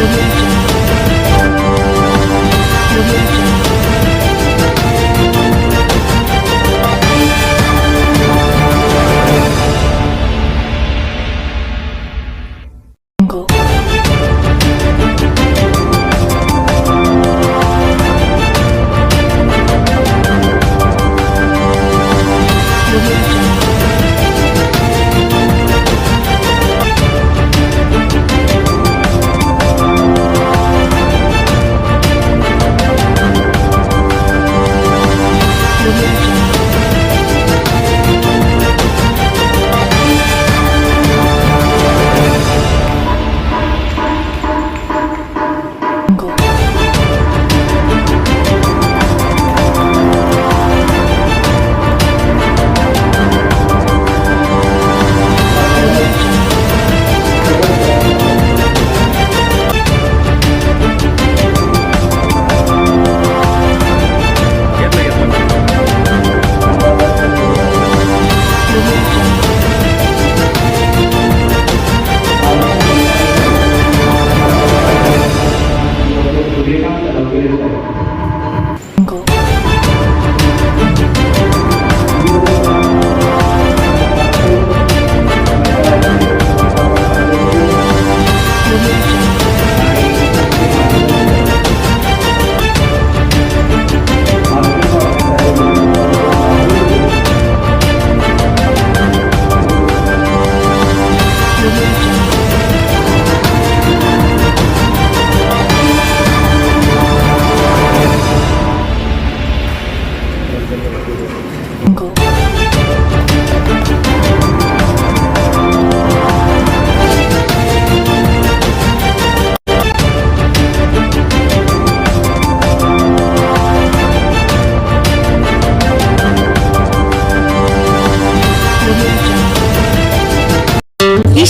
to me.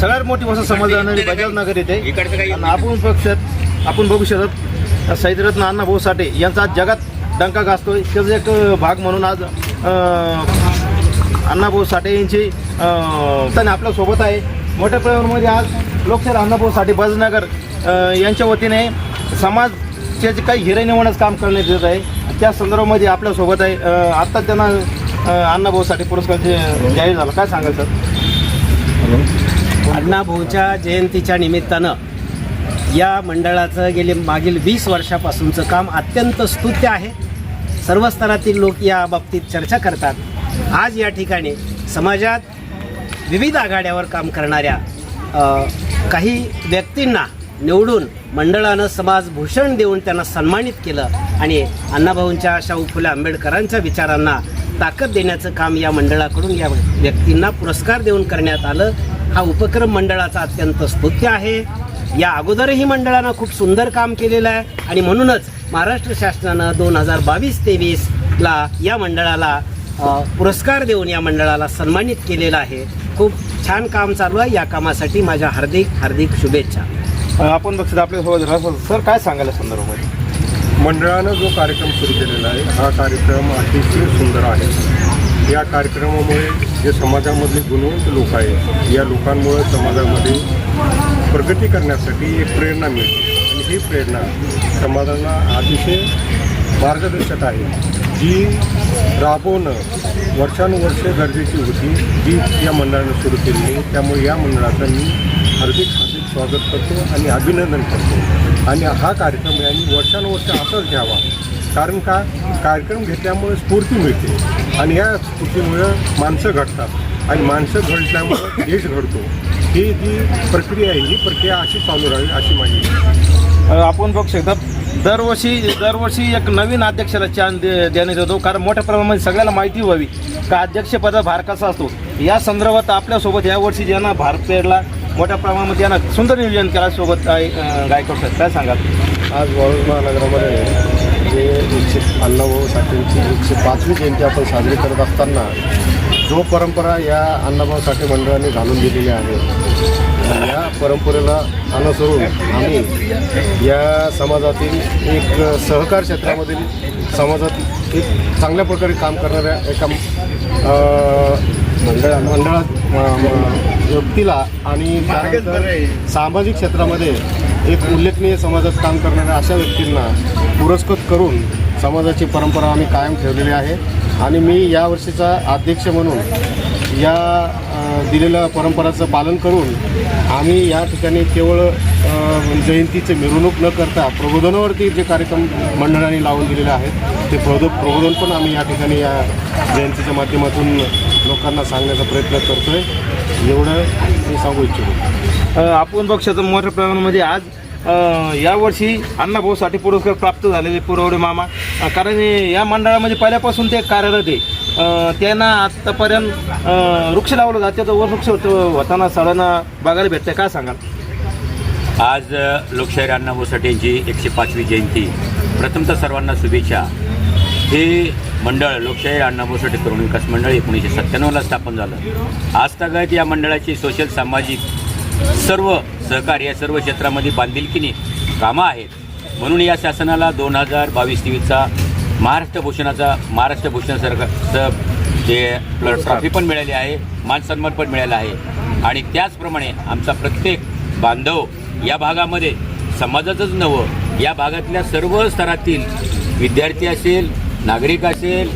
सगळ्यात मोठी वस्त समजली जाणारी बजाज नगर येथे आणि आपण पक्षात आपण बघू शकत सैदरत्न अण्णाभाऊ साठे यांचा आज जगात डंका गाजतोय. त्याचा एक भाग म्हणून आज अण्णाभाऊ साठे यांची त्यांनी आपल्यासोबत आहे. मोठ्या प्रमाणामध्ये आज लोकशाही अण्णाभाऊ साठे बजाजनगर अं, यांच्या वतीने समाजचे जे काही हिरेनिवणच काम करण्यात येत आहे त्या संदर्भामध्ये आपल्यासोबत आहे. आत्ता त्यांना अण्णाभाऊ साठे पुरस्कार जे जाहीर झाला. काय सांगाल सर? अण्णाभाऊच्या जयंतीच्या निमित्तानं या मंडळाचं गेले मागील वीस वर्षापासूनचं काम अत्यंत स्तुत्य आहे. सर्व स्तरातील लोक या बाबतीत चर्चा करतात. आज या ठिकाणी समाजात विविध आघाड्यावर काम करणाऱ्या काही व्यक्तींना निवडून मंडळानं समाजभूषण देऊन त्यांना सन्मानित केलं आणि अण्णाभाऊंच्या शाहू फुले आंबेडकरांच्या विचारांना ताकद देण्याचं काम या मंडळाकडून या व्यक्तींना पुरस्कार देऊन करण्यात आलं. हा उपक्रम मंडळाचा अत्यंत स्तुत्य आहे. या अगोदरही मंडळानं खूप सुंदर काम केलेलं आहे आणि म्हणूनच महाराष्ट्र शासनानं दोन हजार बावीस तेवीसला या मंडळाला पुरस्कार देऊन या मंडळाला सन्मानित केलेलं आहे. खूप छान काम चालू आहे. या कामासाठी माझ्या हार्दिक हार्दिक शुभेच्छा. आपण बघतो आपल्यासोबत राहतो सर काय सांगायला संदर्भामध्ये? मंडळानं जो कार्यक्रम सुरू केलेला आहे हा कार्यक्रम अतिशय सुंदर आहे. या कार्यक्रमामुळे जे समाजामधले गुणवंत लोक आहेत या लोकांमुळे समाजामध्ये प्रगती करण्यासाठी एक प्रेरणा मिळते. आणि ही प्रेरणा समाजाला अतिशय मार्गदर्शक आहे. जी राबवणं वर्षानुवर्ष गरजेची होती जी या मंडळानं सुरू केली त्यामुळे या मंडळाचं मी हार्दिक हार्दिक स्वागत करतो आणि अभिनंदन करतो. आणि हा कार्यक्रम यांनी वर्षानुवर्ष असाच घ्यावा. कारण का? कार्यक्रम घेतल्यामुळे स्फूर्ती मिळते. आणि या स्फूर्तीमुळं माणसं घडतात. आणि माणसं घडल्यामुळं देश घडतो. ही जी प्रक्रिया आहे ही प्रक्रिया अशी चालू राहावी अशी माझी आपण बघू शकता दरवर्षी दरवर्षी एक नवीन अध्यक्षाला चान्स दे देण्यात येतो. कारण मोठ्या प्रमाणामध्ये सगळ्याला माहिती व्हावी का अध्यक्षपदा भार कसा असतो. या संदर्भात आपल्यासोबत यावर्षी ज्यांना भार पेरला मोठ्या प्रमाणामध्ये यांना सुंदर नियोजन केला सोबत अ, गायकवाड साहेब काय सांगाल? आज वाळूज महानगरामध्ये जे एकशे अण्णाभाऊ साठेंची एकशे पाचवी जयंती आपण साजरी करत असताना जो परंपरा या अण्णाभाऊ साठे मंडळाने घालून दिलेली आहे या परंपरेला अनुसरून आम्ही या समाजातील एक सहकार क्षेत्रामधील समाजात एक चांगल्या प्रकारे काम करणाऱ्या एका मंडळ मंडळात म- व्यक्तीला आणि त्यानंतर सामाजिक क्षेत्रामध्ये एक उल्लेखनीय समाजात काम करणाऱ्या अशा व्यक्तींना पुरस्कृत करून समाजाची परंपरा आम्ही कायम ठेवलेली आहे. आणि मी यावर्षीचा अध्यक्ष म्हणून या दिलेल्या परंपराचं पालन करून आम्ही या ठिकाणी केवळ जयंतीचे मिरवणूक न करता प्रबोधनावरती जे कार्यक्रम मंडळाने लावून दिलेले आहेत ते प्रबोध प्रबोधन पण आम्ही या ठिकाणी या जयंतीच्या माध्यमातून लोकांना सांगण्याचा प्रयत्न करतोय. एवढं मी सांगू इच्छितो. आपण पक्षाचं मोठ्या प्रमाणामध्ये आज यावर्षी अण्णाभाऊ साठे पुरस्कार प्राप्त झालेले पुरवडे मामा. कारण या मंडळामध्ये पहिल्यापासून ते कार्यरत आहे. त्यांना आत्तापर्यंत वृक्ष लावलं जाते. तर वृक्ष होताना सगळ्यांना बघायला भेटतं काय सांगाल? आज लोकशाहीर अण्णाभाऊ साठे यांची एकशे पाचवी जयंती. प्रथमतः सर्वांना शुभेच्छा. हे मंडळ लोकशाहीर अण्णाभाऊ साठे तरुण विकास मंडळ एकोणीसशे सत्त्याण्णवला स्थापन झालं. आज तगायत या मंडळाची सोशल सामाजिक सर्व सहकार्य या सर्व क्षेत्रामध्ये बांधिलकीने कामं आहेत. म्हणून या शासनाला दोन हजार बावीस तेवीसचा महाराष्ट्र भूषणाचा महाराष्ट्र भूषण सरकारचं जे ट्रॉफी पण मिळाली आहे मानसन्मान पण मिळाला आहे. आणि त्याचप्रमाणे आमचा प्रत्येक बांधव या भागामध्ये समाजाचंच नवं या भागातल्या सर्व स्तरातील विद्यार्थी असेल नागरिक असेल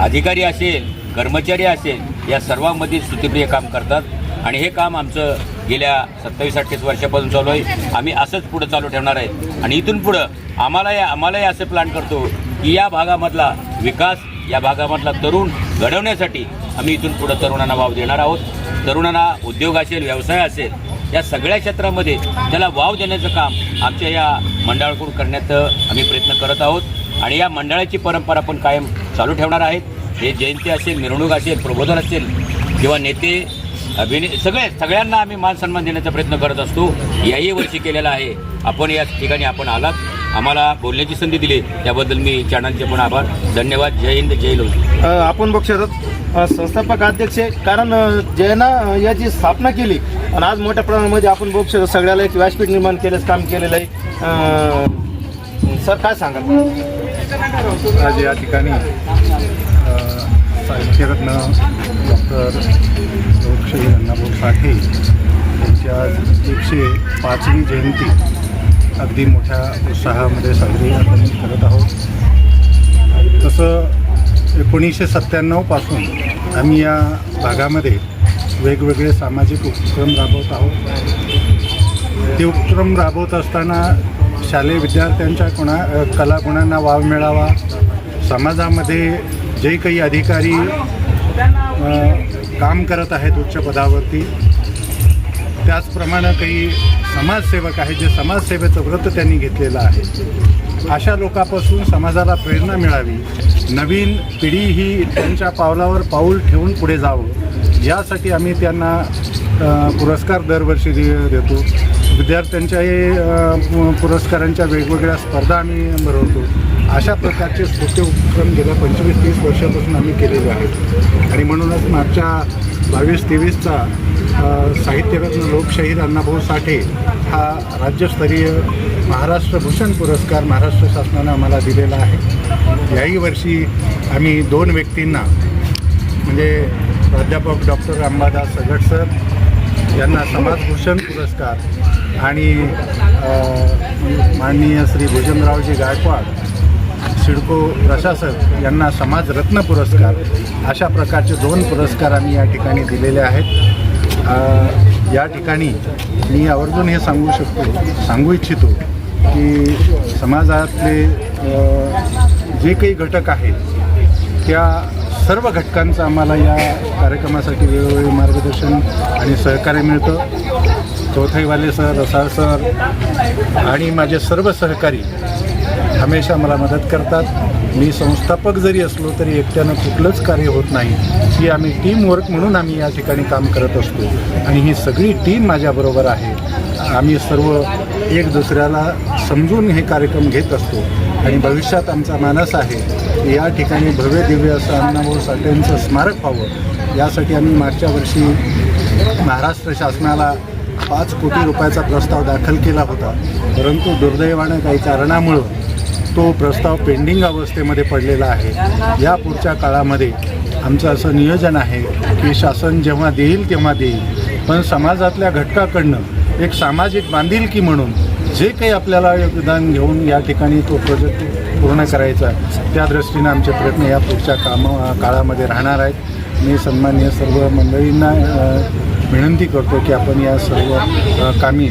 अधिकारी असेल कर्मचारी असेल या सर्वांमध्ये स्तुतिप्रिय काम करतात. आणि हे काम आमचं गेल्या सत्तावीस अठ्ठावीस वर्षापासून चालू आहे. आम्ही असंच पुढं चालू ठेवणार आहे. आणि इथून पुढं आम्हालाही आम्हालाही असं प्लॅन करतो की या भागामधला विकास या भागामधला तरुण घडवण्यासाठी आम्ही इथून पुढं तरुणांना वाव देणार आहोत. तरुणांना उद्योग असेल व्यवसाय असेल या सगळ्या क्षेत्रामध्ये त्याला वाव देण्याचं काम आमच्या या मंडळाकडून करण्याचं आम्ही प्रयत्न करत आहोत. आणि या मंडळाची परंपरा पण कायम चालू ठेवणार आहेत. हे जयंती असेल मिरवणूक असेल प्रबोधन असेल किंवा नेते अभिनय सगळे सगळ्यांना आम्ही मान सन्मान देण्याचा प्रयत्न करत असतो. याही वर्षी केलेला आहे. आपण या ठिकाणी आपण आलात. आम्हाला बोलण्याची संधी दिली. त्याबद्दल मी चॅनलचे पण आभार. धन्यवाद. जय हिंद जय लोक. आपण अ, संस्थापक अध्यक्ष. कारण ज्यांना याची स्थापना केली. आणि आज मोठ्या प्रमाणामध्ये आपण बघू शकतो सगळ्याला एक व्यासपीठ निर्माण केलं काम केलेलं आहे. सर काय सांगाल? आज या ठिकाणी साहित्यरत्न डॉक्टर लोकशाही अण्णाभाऊ साठे यांच्या एकशे पाचवी जयंती अगदी मोठ्या उत्साहामध्ये साजरी आपण करत आहोत. तसं एकोणीसशे सत्त्याण्णवपासून आम्ही या भागामध्ये वेगवेगळे सामाजिक उपक्रम राबवत आहोत. ते उपक्रम राबवत असताना शालेय विद्यार्थ्यांच्या गुणा कलागुणांना वाव मिळावा समाजामध्ये जे काही अधिकारी काम करत आहेत उच्च पदावरती त्याचप्रमाणे काही समाजसेवक आहेत जे समाजसेवेचं व्रत त्यांनी घेतलेलं आहे. अशा लोकांपासून समाजाला प्रेरणा मिळावी. नवीन पिढी ही त्यांच्या पावलावर पाऊल ठेवून पुढे जावं. यासाठी आम्ही त्यांना पुरस्कार दरवर्षी देतो. विद्यार्थ्यांच्याही पु- पुरस्कारांच्या वेगवेगळ्या स्पर्धा आम्ही भरवतो. अशा प्रकारचे स्फूर्ती उपक्रम गेल्या पंचवीस तीस वर्षापासून आम्ही केलेले आहेत. आणि म्हणूनच मागच्या बावीस तेवीसचा साहित्यरत्न लोकशाहीर अण्णाभाऊ साठे हा राज्यस्तरीय महाराष्ट्र भूषण पुरस्कार महाराष्ट्र शासनानं आम्हाला दिलेला आहे. याही वर्षी आम्ही दोन व्यक्तींना म्हणजे प्राध्यापक डॉक्टर अंबादास सगट सर यांना समाजभूषण पुरस्कार आणि माननीय श्री भुजनरावजी गायकवाड सिडको प्रशासक यांना समाजरत्न पुरस्कार अशा प्रकारचे दोन पुरस्कार आम्ही या ठिकाणी दिलेले आहेत. या ठिकाणी मी आवर्जून हे सांगू शकतो सांगू इच्छितो की समाजातले जे काही घटक आहेत त्या सर्व घटकांचं आम्हाला या कार्यक्रमासाठी वेळोवेळी मार्गदर्शन आणि सहकार्य मिळतं. चौथाईवाले सर रसाळ सर आणि माझे सर्व सहकारी हमेशा मला मदत करतात. मी संस्थापक जरी असलो तरी एकट्यानं कुठलंच कार्य होत नाही. ही आम्ही टीमवर्क म्हणून आम्ही या ठिकाणी काम करत असतो. आणि ही सगळी टीम माझ्याबरोबर आहे. आम्ही सर्व एक दुसऱ्याला समजून हे कार्यक्रम घेत असतो. आणि भविष्यात आमचा मानस आहे की या ठिकाणी भव्य दिव्य असं अण्णाभाऊ साठेंचं स्मारक व्हावं. यासाठी आम्ही मागच्या वर्षी महाराष्ट्र शासनाला पाच कोटी रुपयाचा प्रस्ताव दाखल केला होता. परंतु दुर्दैवानं काही कारणामुळं तो प्रस्ताव पेंडिंग अवस्थेमध्ये पडलेला आहे. या पुढच्या काळामध्ये आमचं असं नियोजन आहे की शासन जेव्हा देईल तेव्हा देईल. पण समाजातल्या घटकाकडनं एक सामाजिक बांधिलकी म्हणून जे काही आपल्याला योगदान घेऊन या ठिकाणी तो प्रोजेक्ट पूर्ण करायचा आहे त्या दृष्टीनं आमचे प्रयत्न या पुढच्या काम काळामध्ये राहणार आहेत. मी सन्मान्य सर्व मंडळींना विनंती करतो की आपण या सर्व कामी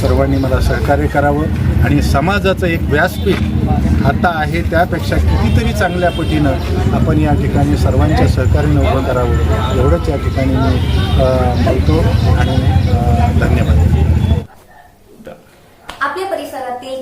सर्वांनी मला सहकार्य करावं आणि समाजाचं एक व्यासपीठ आता आहे त्यापेक्षा कितीतरी चांगल्या पटीनं आपण या ठिकाणी सर्वांच्या सहकार्यानं उभं करावं एवढंच या ठिकाणी मी बोलतो आणि धन्यवाद आपल्या परिसरातील